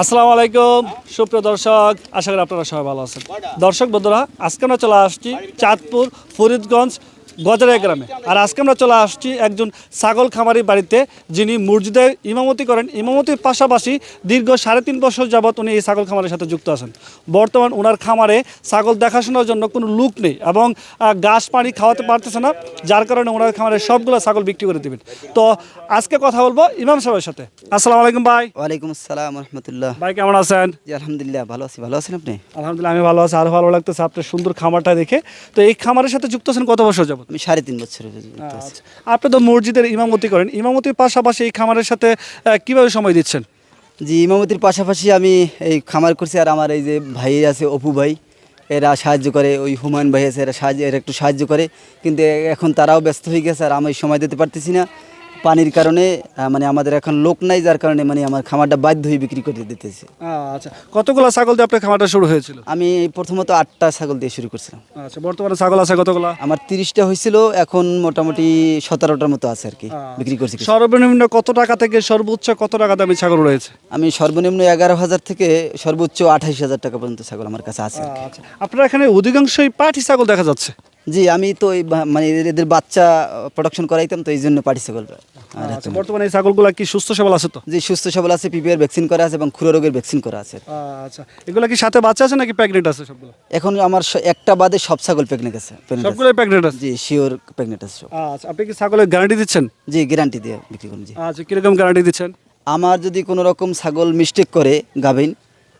আসসালামু আলাইকুম। সুপ্রিয় দর্শক, আশা করি আপনারা সবাই ভালো আছেন। দর্শক বন্ধুরা, আজকে আমরা চলে আসছি চাঁদপুর, ফরিদগঞ্জ গজারিয়া গ্রামে। আর আজকে আমরা চলে আসছি একজন ছাগল খামারি বাড়িতে যিনি মসজিদে ইমামতি করেন। ইমামতির পাশাপাশি দীর্ঘ সাড়ে তিন বছর যাবৎ উনি এই ছাগল খামারের সাথে যুক্ত আছেন। বর্তমান ওনার খামারে ছাগল দেখাশোনার জন্য কোনো লুক নেই এবং ঘাস পানি খাওয়াতে পারতেছে না যার কারণে ওনার খামারে সবগুলো ছাগল বিক্রি করে দেবেন। তো আজকে কথা বলব ইমাম সাহেবের সাথে। আসসালামু আলাইকুম ভাই। ওয়ালাইকুম আসসালাম রহমতুল্লাহ। ভাই কেমন আছেন? আলহামদুলিল্লাহ ভালো আছি। ভালো আছেন আপনি? আলহামদুলিল্লাহ আমি ভালো আছি। আরও ভালো লাগতেছে আপনার সুন্দর খামারটা দেখে। তো এই খামারের সাথে যুক্ত আছেন কত বছর যাবত আমি সাড়ে তিন বছর। আচ্ছা। আপনি তো মসজিদের ইমামতি করেন। ইমামতির পাশাপাশি এই খামারের সাথে কীভাবে সময় দিচ্ছেন? জি ইমামতির পাশাপাশি আমি এই খামার করছি আর আমার এই যে ভাই আছে অপু ভাই এরা সাহায্য করে ওই হুমায়ুন ভাই আছে এরা সাহায্য এরা একটু সাহায্য করে। কিন্তু এখন তারাও ব্যস্ত হয়ে গেছে আর আমি সময় দিতে পারতেছি না। পানির কারণে মানে আমাদের এখন লোক নাই যার কারণে মানে আমার খামারটা বাধ্য হয়ে বিক্রি করে দিতেছে। আচ্ছা। কতগুলো ছাগল দিয়ে আপনার খামারটা শুরু হয়েছিল? আমি প্রথমত আটটা ছাগল দিয়ে শুরু করছিলাম। আচ্ছা বর্তমানে ছাগল আছে কতগুলো? আমার তিরিশটা হয়েছিল এখন মোটামুটি সতেরোটার মতো আছে আর কি বিক্রি করছি সর্বনিম্ন কত টাকা থেকে সর্বোচ্চ কত টাকা দামি ছাগল রয়েছে? আমি সর্বনিম্ন এগারো হাজার থেকে সর্বোচ্চ আঠাইশ হাজার টাকা পর্যন্ত ছাগল আমার কাছে আছে আচ্ছা। আপনার এখানে অধিকাংশই পাটি ছাগল দেখা যাচ্ছে? জি আমি তো মানে এদের বাচ্চা প্রোডাকশন করাইতাম তো এই জন্য পাটি ছাগল আর আচ্ছা বর্তমানে এই ছাগলগুলো কি সুস্থ সবল আছে তো? যে সুস্থ সবল আছে পিপিআর ভ্যাকসিন করা আছে এবং খুরা রোগের ভ্যাকসিন করা আছে। আচ্ছা এগুলো কি সাথে বাচ্চা আছে নাকি প্রেগনেন্ট আছে সবগুলো? এখন আমার একটা বাদে সব ছাগল প্রেগনেন্ট আছে। সবগুলোই প্রেগনেন্ট আছে? জি শিওর প্রেগনেন্ট আছে আচ্ছা আপনি কি ছাগলের গ্যারান্টি দিচ্ছেন? জি গ্যারান্টি দিয়ে বিক্রি করুন জি। আচ্ছা কীরকম গ্যারান্টি দিচ্ছেন? আমার যদি কোনো রকম ছাগল মিস্টেক করে গাভিন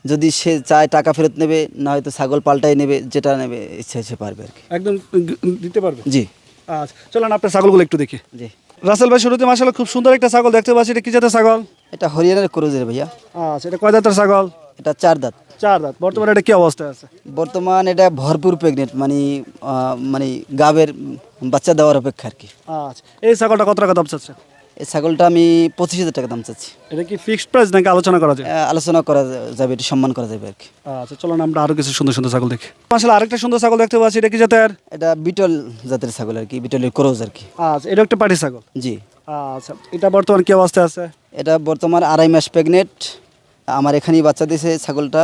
যদি সে চায় টাকা ফেরত নেবে না হয়তো ছাগল পাল্টাই নেবে যেটা নেবে ইচ্ছা সে পারবে আর কি। একদম দিতে পারবে? জি। আচ্ছা চলেন আপনার ছাগলগুলো একটু দেখি। জি। রাসেল ভাই শুরুতে মাসাল্লাহ খুব সুন্দর একটা ছাগল দেখতে পাচ্ছি। এটা কি জাতের ছাগল? এটা হরিয়ানার ক্রুজের ভাইয়া। আচ্ছা এটা কয় দাঁতের ছাগল? এটা চার দাঁত। চার দাঁত। বর্তমানে এটা কি অবস্থা আছে? বর্তমান এটা ভরপুর প্রেগনেন্ট মানে মানে গাবের বাচ্চা দেওয়ার অপেক্ষা আর কি। আচ্ছা এই ছাগলটা কত টাকা দাম চাচ্ছে? এই ছাগলটা আমি পঁচিশ হাজার টাকা দাম চাচ্ছি। এটা কি ফিক্সড প্রাইস নাকি আলোচনা করা যায়? আলোচনা করা যাবে একটু সম্মান করা যাবে আর কি। আচ্ছা চলুন আমরা আরও কিছু সুন্দর সুন্দর ছাগল দেখি। আসলে আরেকটা সুন্দর ছাগল দেখতে পাচ্ছি এটা কি জাতের? এটা বিটল জাতের ছাগল আর কি বিটলের ক্রোজ আর কি। আচ্ছা এটা একটা পাটি ছাগল? জি। আচ্ছা এটা বর্তমান কি অবস্থায় আছে? এটা বর্তমান আড়াই মাস প্রেগনেন্ট আমার এখানেই বাচ্চা দিয়েছে ছাগলটা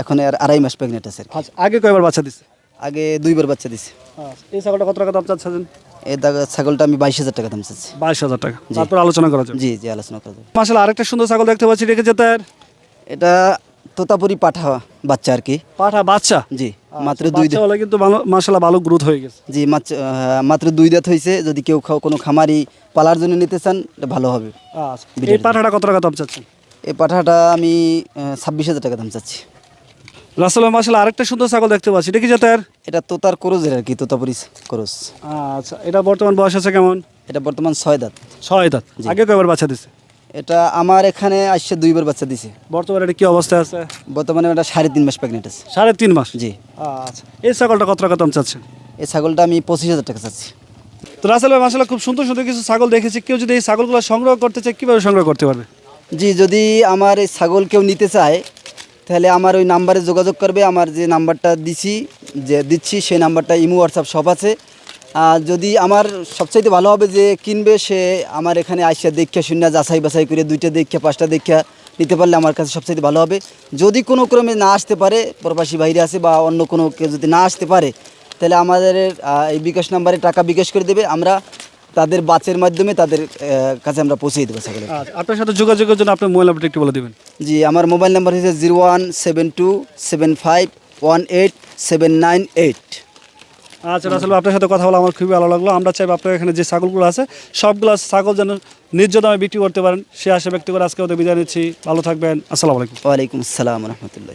এখন আর আড়াই মাস প্রেগনেন্ট আছে আচ্ছা আগে কয়বার বাচ্চা দিছে? আগে দুইবার বাচ্চা দিছে। আচ্ছা এই ছাগলটা কত টাকা দাম চাচ্ছেন? এই ছাগলটা আমি বাইশ হাজার টাকা দাম চাচ্ছি। বাইশ হাজার টাকা। তারপর আলোচনা করা যাবে জি জি আলোচনা করা যাবে মাসাল আরেকটা সুন্দর ছাগল দেখতে পাচ্ছি এটা কি এটা তোতাপুরি পাঠা বাচ্চা আর কি। পাঠা বাচ্চা? জি মাত্র দুই হলে কিন্তু ভালো ভালো গ্রোথ হয়ে গেছে। জি মাত্র দুই দাঁত হয়েছে। যদি কেউ কোনো খামারি পালার জন্য নিতে চান এটা ভালো হবে। আচ্ছা এই পাঠাটা কত টাকা দাম চাচ্ছেন? এই পাঠাটা আমি ছাব্বিশ হাজার টাকা দাম চাচ্ছি। রাসেল মাসাল্লাহ আরেকটা সুন্দর ছাগল দেখতে পাচ্ছি। এটা কি জাতের? এটা তোতার করজের আর কি তোতাপুরি করজ। আচ্ছা এটা বর্তমান বয়স আছে কেমন? এটা বর্তমান ছয় দাঁত। ছয় দাঁত। আগে কয়বার বাচ্চা দিছে? এটা আমার এখানে আসছে দুইবার বাচ্চা দিছে। বর্তমানে এটা কি অবস্থায় আছে? বর্তমানে এটা সাড়ে তিন মাস প্রেগনেন্ট আছে। সাড়ে তিন মাস? জি। আচ্ছা এই ছাগলটা কত টাকা দাম চাচ্ছেন এই ছাগলটা আমি পঁচিশ হাজার টাকা চাচ্ছি। তো রাসেল ভাই মাসাল্লাহ খুব সুন্দর সুন্দর কিছু ছাগল দেখেছি। কেউ যদি এই ছাগলগুলো সংগ্রহ করতে চায় কীভাবে সংগ্রহ করতে পারবে? জি যদি আমার এই ছাগল কেউ নিতে চায় তাহলে আমার ওই নাম্বারে যোগাযোগ করবে, আমার যে নাম্বারটা দিছি, যে দিচ্ছি, সেই নাম্বারটা ইমো হোয়াটসঅ্যাপ সব আছে। আর যদি আমার সবচাইতে ভালো হবে যে কিনবে, সে আমার এখানে আইসা দেখা শূন্য যাচাই বাছাই করে দুইটা দেখা, পাঁচটা দেখা নিতে পারলে আমার কাছে সবচাইতে ভালো হবে। যদি কোনো ক্রমে না আসতে পারে, প্রবাসী বাইরে আছে বা অন্য কোনো কেউ যদি না আসতে পারে, তাহলে আমাদের এই বিকাশ নাম্বারে টাকা বিকাশ করে দেবে। আমরা তাদের বাচের মাধ্যমে তাদের কাছে আমরা পৌঁছে দেবো ছাগলের আচ্ছা আপনার সাথে যোগাযোগের জন্য আপনার মোবাইল নাম্বারটা একটু বলে দেবেন। জি আমার মোবাইল নাম্বার হচ্ছে zero one seven two seven five one eight seven nine eight. আচ্ছা আসলে আপনার সাথে কথা বলে আমার খুবই ভালো লাগল। আমরা চাইব আপনার এখানে যে ছাগলগুলো আছে সবগুলো ছাগল যেন ন্যায্য দামে বিক্রি করতে পারেন। সে আশা ব্যক্তি করে আজকে ওদের বিদায় নিচ্ছি। ভালো থাকবেন। আসসালামু আলাইকুম। ওয়ালাইকুম আসসালাম রহমতুল্লাহ।